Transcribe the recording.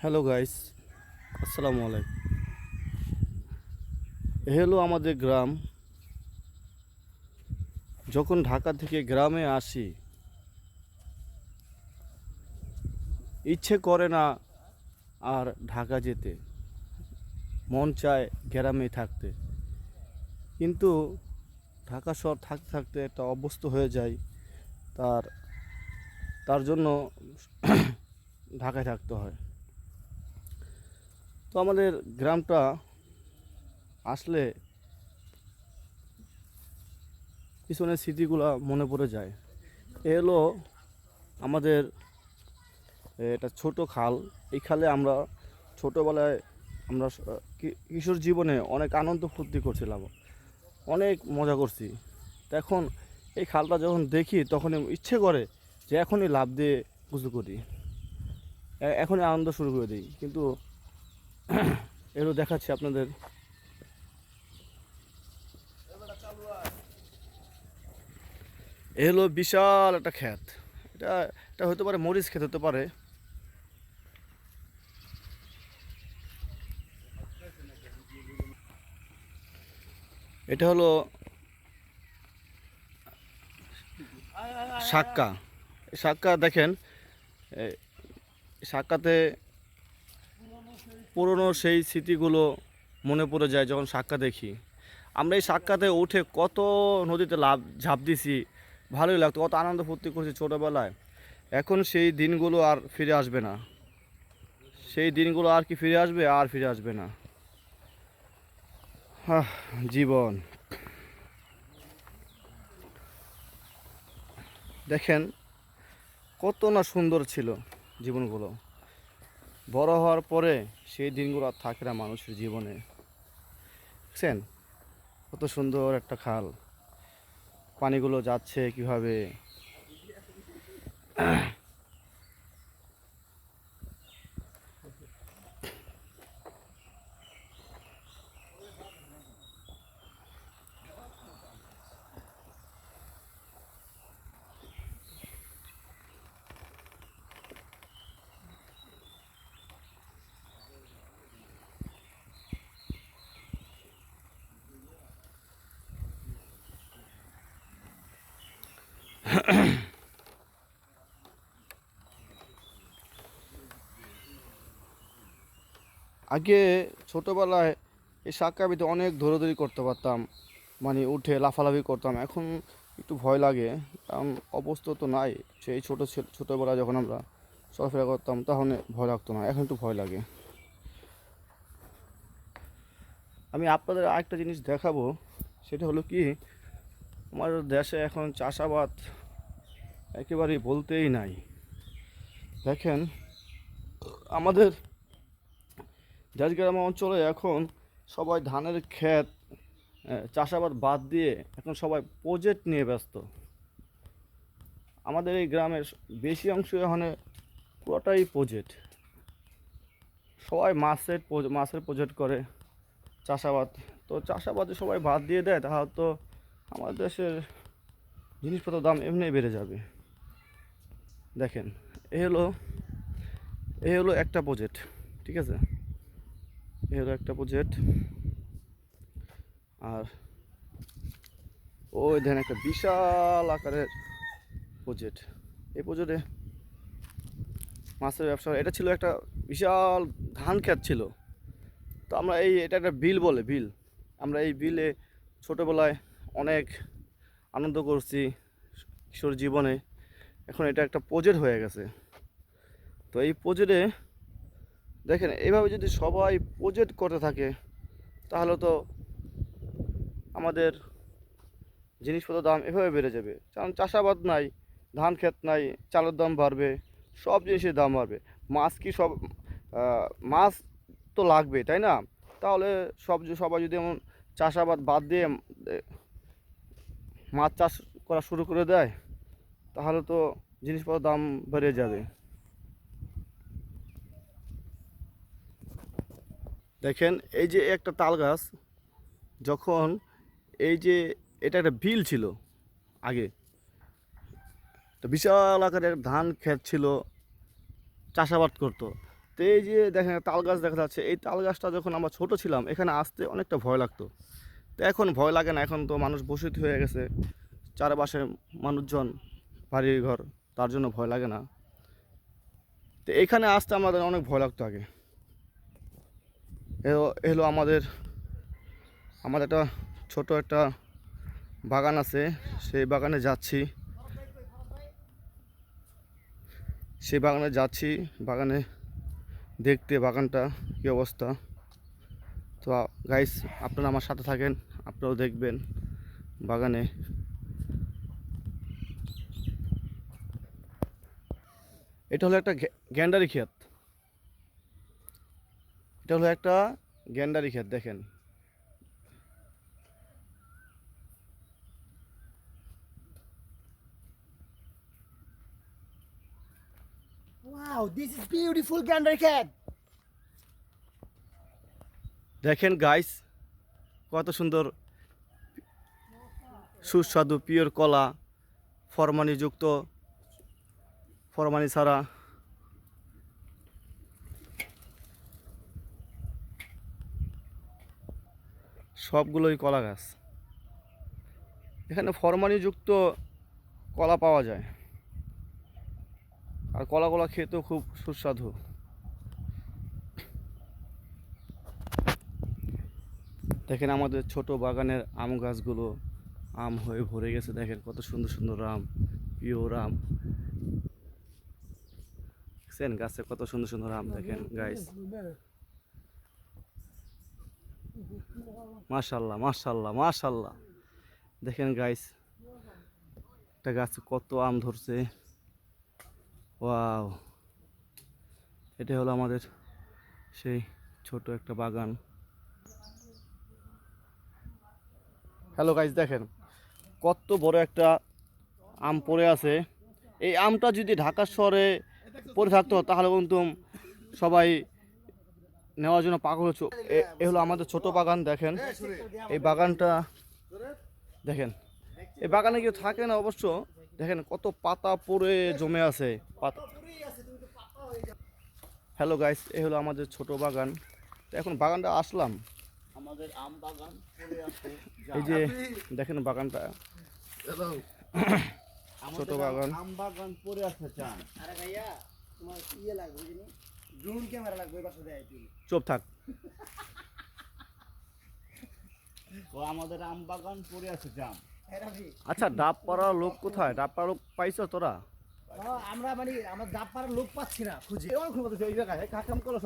Hello guys, আসসালামু আলাইকুম। হলো আমাদের গ্রাম। যখন ঢাকা থেকে গ্রামে আসি, ইচ্ছে করে না আর ঢাকা যেতে। মন চায় গ্রামে থাকতে। কিন্তু ঢাকা শহর থাকতে থাকতে একটা অভ্যস্ত হয়ে যায় তার তার জন্য ঢাকায় থাকতে হয়। তো আমাদের গ্রামটা আসলে পিছনের স্মৃতিগুলো মনে পড়ে যায়। এ হলো আমাদের এটা ছোট খাল। এই খালে আমরা ছোটোবেলায় আমরা কিশোর জীবনে অনেক আনন্দ ফুর্তি করছিলাম। অনেক মজা করছি। এখন এই খালটা যখন দেখি তখন ইচ্ছে করে যে এখনই লাভ দিয়ে পুজো করি। এখনই আনন্দ শুরু করে দিই। কিন্তু এরও দেখাচ্ছি আপনাদের। এ হলো বিশাল একটা ক্ষেত। এটা এটা হতে পারে মরিচ ক্ষেত হতে পারে। এটা হলো সাক্কা। সাক্কা দেখেন সাক্কাতে পুরনো সেই স্মৃতিগুলো মনে পড়ে যায় যখন সাক্কা দেখি। আমরা এই সাক্ষাতে উঠে কত নদীতে লাভ ঝাঁপ দিছি, ভালোই লাগতো, কত আনন্দ ফুর্তি করছি ছোটোবেলায়। এখন সেই দিনগুলো আর ফিরে আসবে না। সেই দিনগুলো আর কি ফিরে আসবে, আর ফিরে আসবে না। জীবন। দেখেন, কত না সুন্দর ছিল জীবনগুলো। বড় হওয়ার পরে সেই দিনগুলো আর থাকে না মানুষের জীবনে। দেখছেন কত সুন্দর একটা খাল। পানিগুলো যাচ্ছে কীভাবে? আগে ছোটোবেলায় এই সাক্কাবিতে অনেক ধরাধরি করতে পারতাম। মানে উঠে লাফালাফি করতাম। এখন একটু ভয় লাগে। কারণ অবস্থা তো নাই। সেই ছোটো ছে- ছোটোবেলায় যখন আমরা চলাফেরা করতাম তখন ভয় লাগতো না। এখন একটু ভয় লাগে। আমি আপনাদের আরেকটা জিনিস দেখাবো। সেটা হলো কি, আমার দেশে এখন চাষাবাদ একেবারেই বলতেই নাই। দেখেন, আমাদের ঝাড়গ্রাম অঞ্চলে এখন সবাই ধানের ক্ষেত চাষাবাদ বাদ দিয়ে এখন সবাই প্রজেক্ট নিয়ে ব্যস্ত। আমাদের এই গ্রামের বেশি অংশ এখানে পুরোটাই প্রজেক্ট সবাই মাছের মাছের প্রজেক্ট করে, চাষাবাদ। তো চাষাবাদে সবাই বাদ দিয়ে দেয়, তাহলে তো আমাদের দেশের জিনিসপত্রের দাম এমনি বেড়ে যাবে। দেখেন, এ হলো এ হলো একটা প্রজেক্ট ঠিক আছে? এ হলো একটা প্রজেক্ট আর ওই দেখেন একটা বিশাল আকারের প্রজেক্ট এই প্রজেক্টে মাছের ব্যবসা এটা ছিল একটা বিশাল ধান ক্ষেত ছিল। তো আমরা এই, এটা একটা বিল বলে, বিল। আমরা এই বিলে ছোটোবেলায় অনেক আনন্দ করছি কিশোর জীবনে। এখন এটা একটা প্রজেক্ট হয়ে গেছে। তো এই প্রজেক্টে দেখেন এইভাবে যদি সবাই প্রজেক্ট করতে থাকে, তাহলে তো আমাদের জিনিসপত্র দাম এভাবে বেড়ে যাবে। কারণ চাষাবাদ নাই, ধান ক্ষেত নাই, চালের দাম বাড়বে, সব জিনিসের দাম বাড়বে। মাছ কি সব মাছ তো লাগবে তাই না? তাহলে সব সবাই যদি এমন চাষাবাদ বাদ দিয়ে মাছ চাষ করা শুরু করে দেয়, তাহলে তো জিনিসপত্রের দাম বেড়ে যাবে। দেখেন, এই যে একটা তাল গাছ, যখন এই যে এটা একটা বিল ছিল আগে, তো বিশাল আকারের ধান ক্ষেত ছিল, চাষাবাদ করতো। তো এই যে দেখেন তাল গাছ দেখা যাচ্ছে, এই তাল গাছটা যখন আমরা ছোট ছিলাম, এখানে আসতে অনেকটা ভয় লাগতো। তো এখন ভয় লাগে না, এখন তো মানুষ বসতি হয়ে গেছে, চারপাশে মানুষজন বাড়ি ঘর, তার জন্য ভয় লাগে না। তো এখানে আসতে আমাদের অনেক ভয় লাগতো আগে। হলো আমাদের আমাদের একটা ছোট একটা বাগান আছে, সেই বাগানে যাচ্ছি। সেই বাগানে যাচ্ছি, বাগানে দেখতে বাগানটা, কী অবস্থা। তো গাইস আপনারা আমার সাথে থাকেন, আপনারাও দেখবেন বাগানে। এটা হলো একটা গ্যান্ডারি ক্ষেত। এটা হলো একটা গ্যান্ডারি ক্ষেত দেখেন is beautiful gander cat. দেখেন গাইস কত সুন্দর সুস্বাদু পিওর কলা ফরমানিযুক্ত ফরমানি ছাড়া সবগুলোই কলা গাছ। এখানে ফরমানিযুক্ত কলা পাওয়া যায়। আর কলাগুলো খেতেও খুব সুস্বাদু। দেখেন আমাদের ছোট বাগানের আম গাছগুলো, আম হয়ে ভরে গেছে। দেখেন কত সুন্দর সুন্দর আম, পিওর আম। দেখছেন? গাছে কত সুন্দর সুন্দর আম দেখেন গাইস মাশাল্লাহ মাশাল্লাহ মাশাল্লাহ। দেখেন গাইস একটা গাছে কত আম ধরছে। ওয়াও এটা হলো আমাদের সেই ছোট একটা বাগান। হ্যালো গাইজ দেখেন, কত বড় একটা আম পড়ে আছে। এই আমটা যদি ঢাকা শহরে পড়ে থাকতো, তাহলে কিন্তু সবাই নেওয়ার জন্য পাগল হচ্ছে। এ- এ হলো আমাদের ছোট বাগান দেখেন। এই বাগানটা দেখেন। এই বাগানে কেউ থাকে না অবশ্য। দেখেন কত পাতা পড়ে জমে আছে। পাতা হ্যালো গাইস এই হলো আমাদের ছোট বাগান। তো এখন বাগানটা আসলাম। আমাদের আম বাগান এই যে দেখেন বাগানটা। ছোট বাগান। আম বাগান পড়ে আছে চান আরে ভাইয়া তোমার ইয়ে লাগবে ড্রোন ক্যামেরা লাগবে পাশে দেয় তুই। চুপ থাক। ও আমাদের আম বাগান পড়ে আছে জাম। আচ্ছা ডাব পাড়া লোক কোথায়? ডাব পাড়া লোক পাইছো তোরা? আমরা মানে আমরা জাপার লোক পাচ্ছি না খুঁজে। এই জায়গায়। কাকাম করো